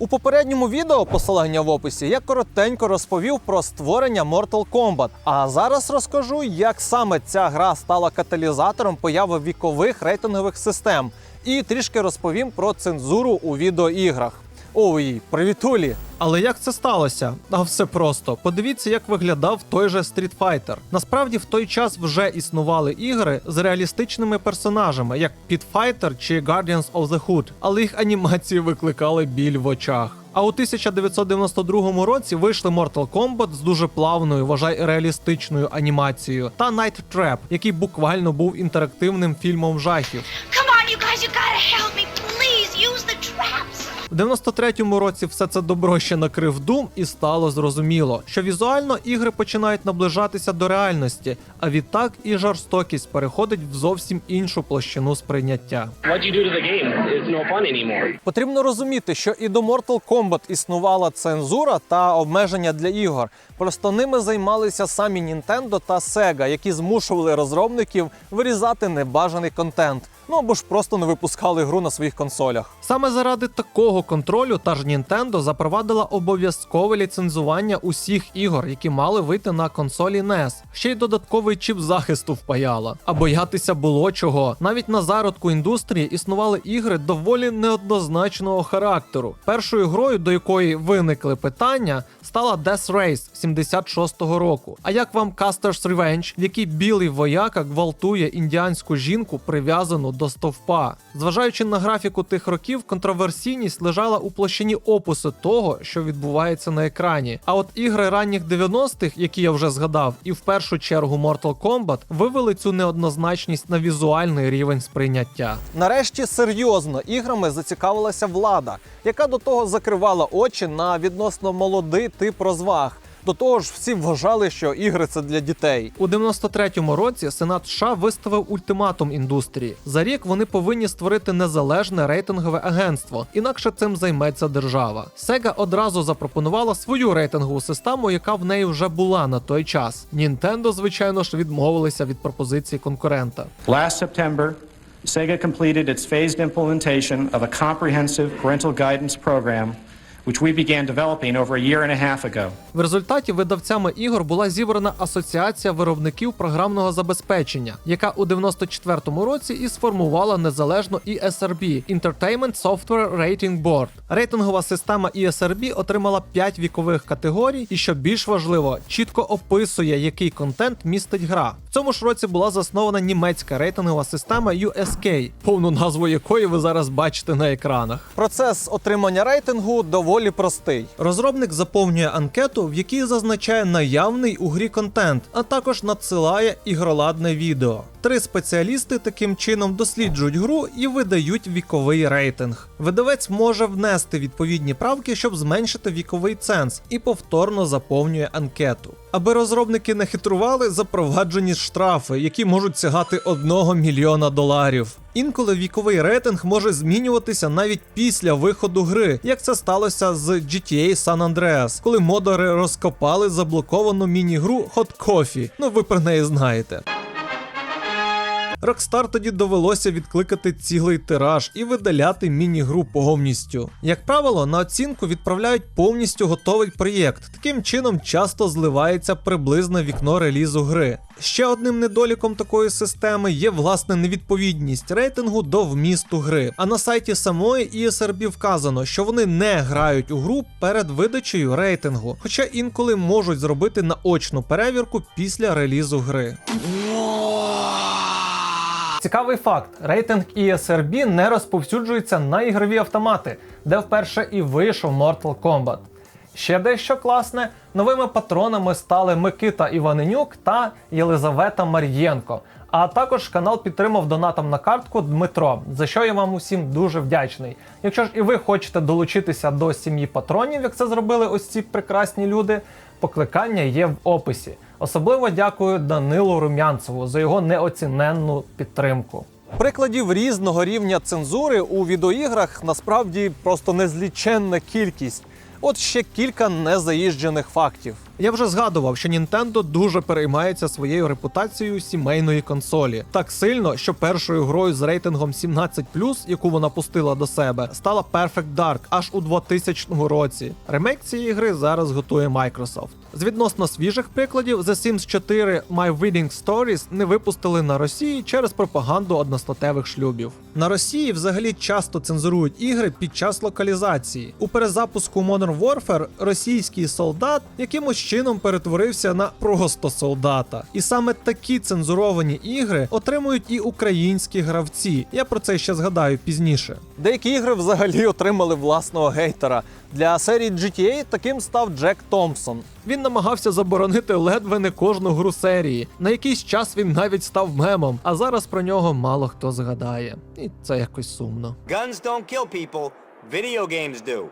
У попередньому відео, посилання в описі, я коротенько розповів про створення Mortal Kombat. А зараз розкажу, як саме ця гра стала каталізатором появи вікових рейтингових систем, і трішки розповім про цензуру у відеоіграх. Ой, привітулі! Але як це сталося? А все просто. Подивіться, як виглядав той же Street Fighter. Насправді в той час вже існували ігри з реалістичними персонажами, як Pit Fighter чи Guardians of the Hood, але їх анімації викликали біль в очах. А у 1992 році вийшли Mortal Kombat з дуже плавною, вважай реалістичною анімацією, та Night Trap, який буквально був інтерактивним фільмом жахів. Come on, you guys, you gotta help me. В 93-му році все це добро ще накрив Doom і стало зрозуміло, що візуально ігри починають наближатися до реальності, а відтак і жорстокість переходить в зовсім іншу площину сприйняття. No. Потрібно розуміти, що і до Mortal Kombat існувала цензура та обмеження для ігор. Просто ними займалися самі Nintendo та Sega, які змушували розробників вирізати небажаний контент. Ну або ж просто не випускали гру на своїх консолях. Саме заради такого контролю та ж Nintendo запровадила обов'язкове ліцензування усіх ігор, які мали вийти на консолі NES. Ще й додатковий чіп захисту впаяла. А боятися було чого. Навіть на зародку індустрії існували ігри доволі неоднозначного характеру. Першою грою, до якої виникли питання, стала Death Race 76-го року. А як вам Custer's Revenge, в якій білий вояка гвалтує індіанську жінку, прив'язану до стовпа? Зважаючи на графіку тих років, контроверсійність лежала у площині опису того, що відбувається на екрані. А от ігри ранніх 90-х, які я вже згадав, і в першу чергу Mortal Kombat, вивели цю неоднозначність на візуальний рівень сприйняття. Нарешті серйозно іграми зацікавилася влада, яка до того закривала очі на відносно молодий тип розваг. До того ж, всі вважали, що ігри це для дітей. У 93-му році Сенат США виставив ультиматум індустрії. За рік вони повинні створити незалежне рейтингове агентство, інакше цим займеться держава. Sega одразу запропонувала свою рейтингову систему, яка в неї вже була на той час. Nintendo, звичайно ж, відмовилися від пропозиції конкурента. Last September, Sega completed its phased implementation of a comprehensive parental guidance program, which we began developing over a year and a half ago. В результаті видавцями ігор була зібрана асоціація виробників програмного забезпечення, яка у 94-му році і сформувала незалежну ESRB – Entertainment Software Rating Board. Рейтингова система ESRB отримала 5 вікових категорій, і що більш важливо, чітко описує, який контент містить гра. В цьому ж році була заснована німецька рейтингова система USK, повну назву якої ви зараз бачите на екранах. Процес отримання рейтингу доволі простий. Розробник заповнює анкету, в якій зазначає наявний у грі контент, а також надсилає ігроладне відео. Три спеціалісти таким чином досліджують гру і видають віковий рейтинг. Видавець може внести відповідні правки, щоб зменшити віковий ценз, і повторно заповнює анкету. Аби розробники не хитрували, запроваджені штрафи, які можуть сягати 1 мільйона доларів. Інколи віковий рейтинг може змінюватися навіть після виходу гри, як це сталося з GTA San Andreas, коли модери розкопали заблоковану міні-гру Hot Coffee. Ну ви про неї знаєте. Rockstar тоді довелося відкликати цілий тираж і видаляти міні-гру повністю. Як правило, на оцінку відправляють повністю готовий проєкт. Таким чином часто зливається приблизне вікно релізу гри. Ще одним недоліком такої системи є власне невідповідність рейтингу до вмісту гри. А на сайті самої ESRB вказано, що вони не грають у гру перед видачею рейтингу, хоча інколи можуть зробити наочну перевірку після релізу гри. Цікавий факт: рейтинг ESRB не розповсюджується на ігрові автомати, де вперше і вийшов Mortal Kombat. Ще дещо класне: новими патронами стали Микита Іваненюк та Єлизавета Мар'єнко. А також канал підтримав донатом на картку Дмитро, за що я вам усім дуже вдячний. Якщо ж і ви хочете долучитися до сім'ї патронів, як це зробили ось ці прекрасні люди, покликання є в описі. Особливо дякую Данилу Румянцеву за його неоціненну підтримку. Прикладів різного рівня цензури у відеоіграх насправді просто незліченна кількість. От ще кілька незаїжджених фактів. Я вже згадував, що Nintendo дуже переймається своєю репутацією сімейної консолі. Так сильно, що першою грою з рейтингом 17+, яку вона пустила до себе, стала Perfect Dark аж у 2000 році. Ремейк цієї гри зараз готує Microsoft. З відносно свіжих прикладів The Sims 4 My Wedding Stories не випустили на Росії через пропаганду одностатевих шлюбів. На Росії взагалі часто цензурують ігри під час локалізації. У перезапуску Modern Warfare російський солдат якимось чином перетворився на просто солдата. І саме такі цензуровані ігри отримують і українські гравці. Я про це ще згадаю пізніше. Деякі ігри взагалі отримали власного гейтера. Для серії GTA таким став Джек Томпсон. Він намагався заборонити ледве не кожну гру серії. На якийсь час він навіть став мемом, а зараз про нього мало хто згадає. І це якось сумно. Guns don't kill people, video games do.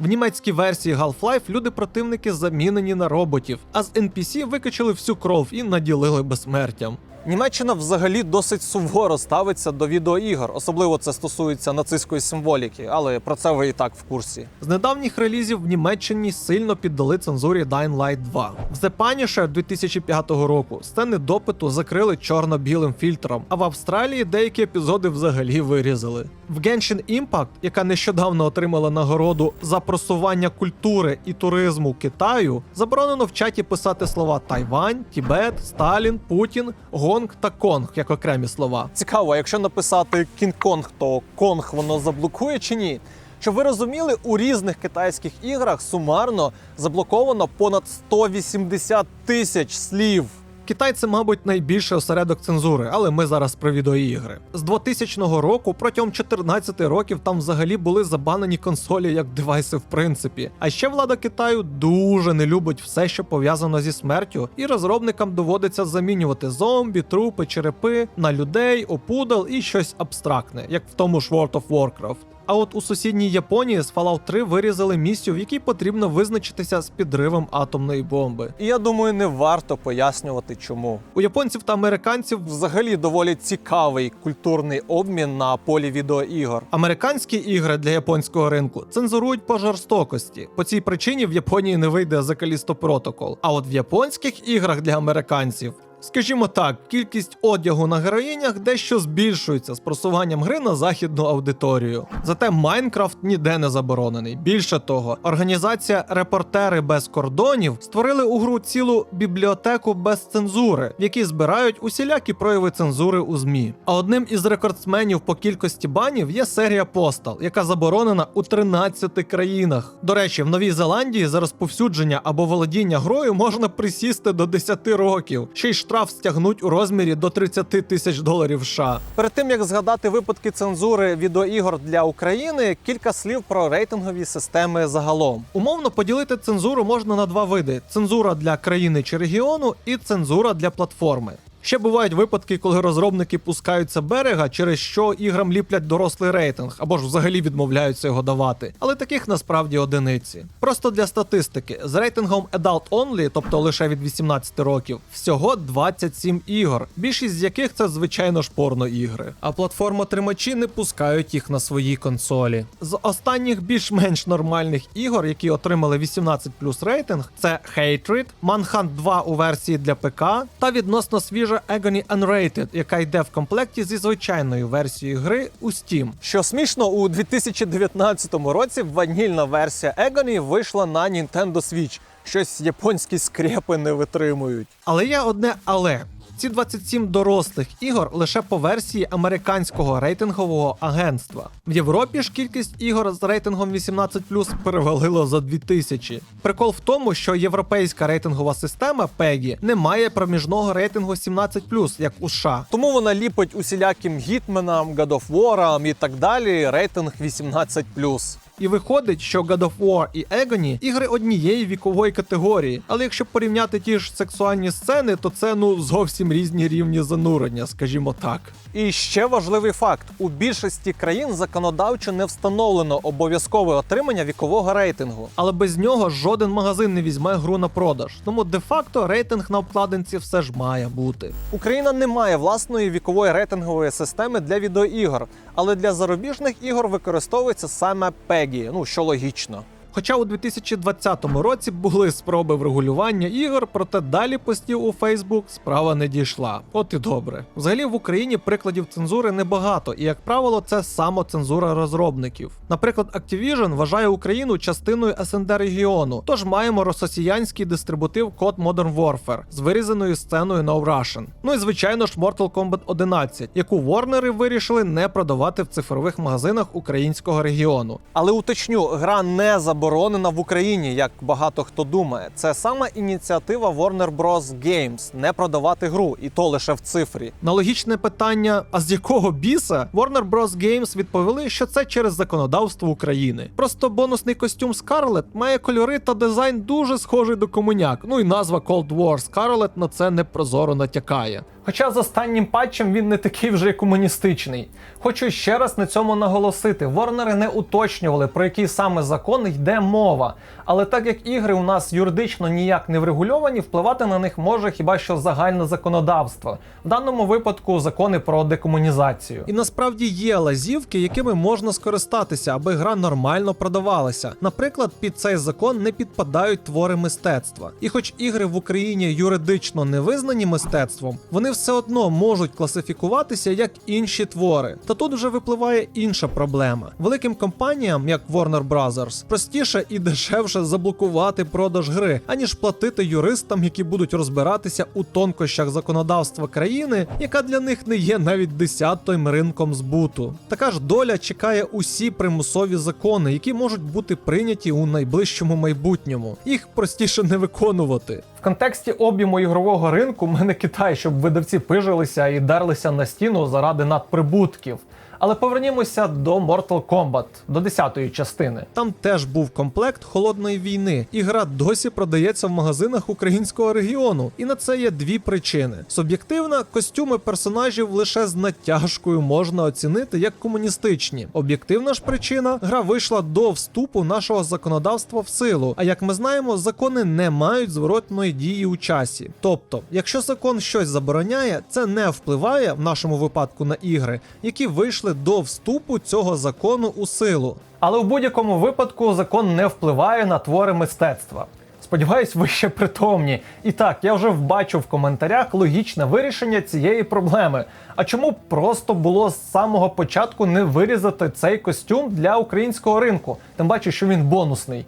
В німецькій версії Half-Life люди-противники замінені на роботів, а з NPC викачали всю кров і наділили безсмертям. Німеччина взагалі досить суворо ставиться до відеоігор, особливо це стосується нацистської символіки, але про це ви і так в курсі. З недавніх релізів в Німеччині сильно піддали цензурі Dying Light 2. В The Punisher 2005 року сцени допиту закрили чорно-білим фільтром, а в Австралії деякі епізоди взагалі вирізали. В Genshin Impact, яка нещодавно отримала нагороду за просування культури і туризму Китаю, заборонено в чаті писати слова Тайвань, Тібет, Сталін, Путін, Гонг та Конг як окремі слова. Цікаво, якщо написати Кінг-Конг, то Конг воно заблокує чи ні? Щоб ви розуміли, у різних китайських іграх сумарно заблоковано понад 180 тисяч слів. Китай це, мабуть, найбільший осередок цензури, але ми зараз про відеоігри. З 2000 року протягом 14 років там взагалі були забанені консолі як девайси в принципі. А ще влада Китаю дуже не любить все, що пов'язано зі смертю, і розробникам доводиться замінювати зомбі, трупи, черепи на людей, опудал і щось абстрактне, як в тому ж World of Warcraft. А от у сусідній Японії з Fallout 3 вирізали місію, в якій потрібно визначитися з підривом атомної бомби. І я думаю, не варто пояснювати, чому. У японців та американців взагалі доволі цікавий культурний обмін на полі відеоігор. Американські ігри для японського ринку цензурують по жорстокості. По цій причині в Японії не вийде Callisto Protocol. А от в японських іграх для американців Скажімо так, кількість одягу на героїнях дещо збільшується з просуванням гри на західну аудиторію. Зате Майнкрафт ніде не заборонений. Більше того, організація Репортери без кордонів створили у гру цілу бібліотеку без цензури, в якій збирають усілякі прояви цензури у ЗМІ. А одним із рекордсменів по кількості банів є серія Postal, яка заборонена у 13 країнах. До речі, в Новій Зеландії за розповсюдження або володіння грою можна присісти до 10 років. Ще й штраф стягнуть у розмірі до 30 тисяч доларів США. Перед тим як згадати випадки цензури відеоігор для України, кілька слів про рейтингові системи загалом. Умовно поділити цензуру можна на два види: цензура для країни чи регіону, і цензура для платформи. Ще бувають випадки, коли розробники пускаються берега, через що іграм ліплять дорослий рейтинг або ж взагалі відмовляються його давати. Але таких насправді одиниці. Просто для статистики, з рейтингом Adult Only, тобто лише від 18 років, всього 27 ігор, більшість з яких це звичайно ж порно-ігри. А платформотримачі не пускають їх на свої консолі. З останніх більш-менш нормальних ігор, які отримали 18 плюс рейтинг, це Hatred, Manhunt 2 у версії для ПК та відносно свіжа Agony Unrated, яка йде в комплекті зі звичайною версією гри у Steam. Що смішно, у 2019 році ванільна версія Agony вийшла на Nintendo Switch. Щось японські скрепи не витримують. Але є одне але. Ці 27 дорослих ігор лише по версії американського рейтингового агентства. В Європі ж кількість ігор з рейтингом 18+, перевалило за 2000. Прикол в тому, що європейська рейтингова система PEGI не має проміжного рейтингу 17+, як у США. Тому вона ліпить усіляким гітменам, War і так далі рейтинг 18+. І виходить, що God of War і Agony – ігри однієї вікової категорії. Але якщо порівняти ті ж сексуальні сцени, то це ну зовсім різні рівні занурення, скажімо так. І ще важливий факт: у більшості країн законодавчо не встановлено обов'язкове отримання вікового рейтингу, але без нього жоден магазин не візьме гру на продаж. Тому де-факто рейтинг на обкладинці все ж має бути. Україна не має власної вікової рейтингової системи для відеоігор, але для зарубіжних ігор використовується саме PEGI, ну що логічно. Хоча у 2020 році були спроби врегулювання ігор, проте далі постів у Facebook справа не дійшла. От і добре. Взагалі в Україні прикладів цензури небагато, і як правило, це самоцензура розробників. Наприклад, Activision вважає Україну частиною СНД регіону, тож маємо рососіянський дистрибутив код Modern Warfare з вирізаною сценою No Russian. Ну і звичайно ж Mortal Kombat 11, яку Ворнери вирішили не продавати в цифрових магазинах українського регіону. Але уточню, гра не заборонена в Україні, як багато хто думає. Це саме ініціатива Warner Bros. Games не продавати гру, і то лише в цифрі. На логічне питання: а з якого біса Warner Bros. Games відповіли, що це через законодавство України. Просто бонусний костюм Scarlet має кольори та дизайн дуже схожий до комуняк. Ну і назва Cold War Scarlet на це непрозоро натякає. Хоча з останнім патчем він не такий вже й комуністичний. Хочу ще раз на цьому наголосити: Ворнери не уточнювали, про який саме закон йде мова. Але так як ігри у нас юридично ніяк не врегульовані, впливати на них може хіба що загальне законодавство. В даному випадку закони про декомунізацію. І насправді є лазівки, якими можна скористатися, аби гра нормально продавалася. Наприклад, під цей закон не підпадають твори мистецтва. І хоч ігри в Україні юридично не визнані мистецтвом, вони все одно можуть класифікуватися як інші твори. Та тут вже випливає інша проблема. Великим компаніям, як Warner Brothers, простіше і дешевше заблокувати продаж гри, аніж платити юристам, які будуть розбиратися у тонкощах законодавства країни, яка для них не є навіть десятим ринком збуту. Така ж доля чекає усі примусові закони, які можуть бути прийняті у найближчому майбутньому. Їх простіше не виконувати. Контексті об'єму ігрового ринку ми не Китай, щоб видавці пижилися і дерлися на стіну заради надприбутків. Але повернімося до Mortal Kombat, до 10-ї частини. Там теж був комплект холодної війни, і гра досі продається в магазинах українського регіону. І на це є дві причини: суб'єктивна, костюми персонажів лише з натяжкою можна оцінити як комуністичні. Об'єктивна ж причина гра вийшла до вступу нашого законодавства в силу. А як ми знаємо, закони не мають зворотної дії у часі. Тобто, якщо закон щось забороняє, це не впливає в нашому випадку на ігри, які вийшли до вступу цього закону у силу. Але в будь-якому випадку закон не впливає на твори мистецтва. Сподіваюсь, ви ще притомні. І так, я вже вбачу в коментарях логічне вирішення цієї проблеми. А чому просто було з самого початку не вирізати цей костюм для українського ринку? Тим паче, що він бонусний.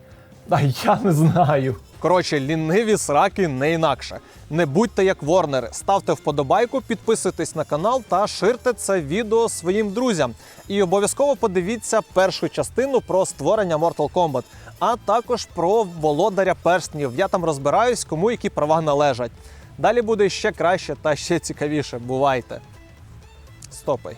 А я не знаю. Коротше, ліниві сраки не інакше. Не будьте як Ворнери, ставте вподобайку, підписуйтесь на канал та ширте це відео своїм друзям. І обов'язково подивіться першу частину про створення Mortal Kombat, а також про володаря перснів. Я там розбираюсь, кому які права належать. Далі буде ще краще та ще цікавіше. Бувайте. Стопай.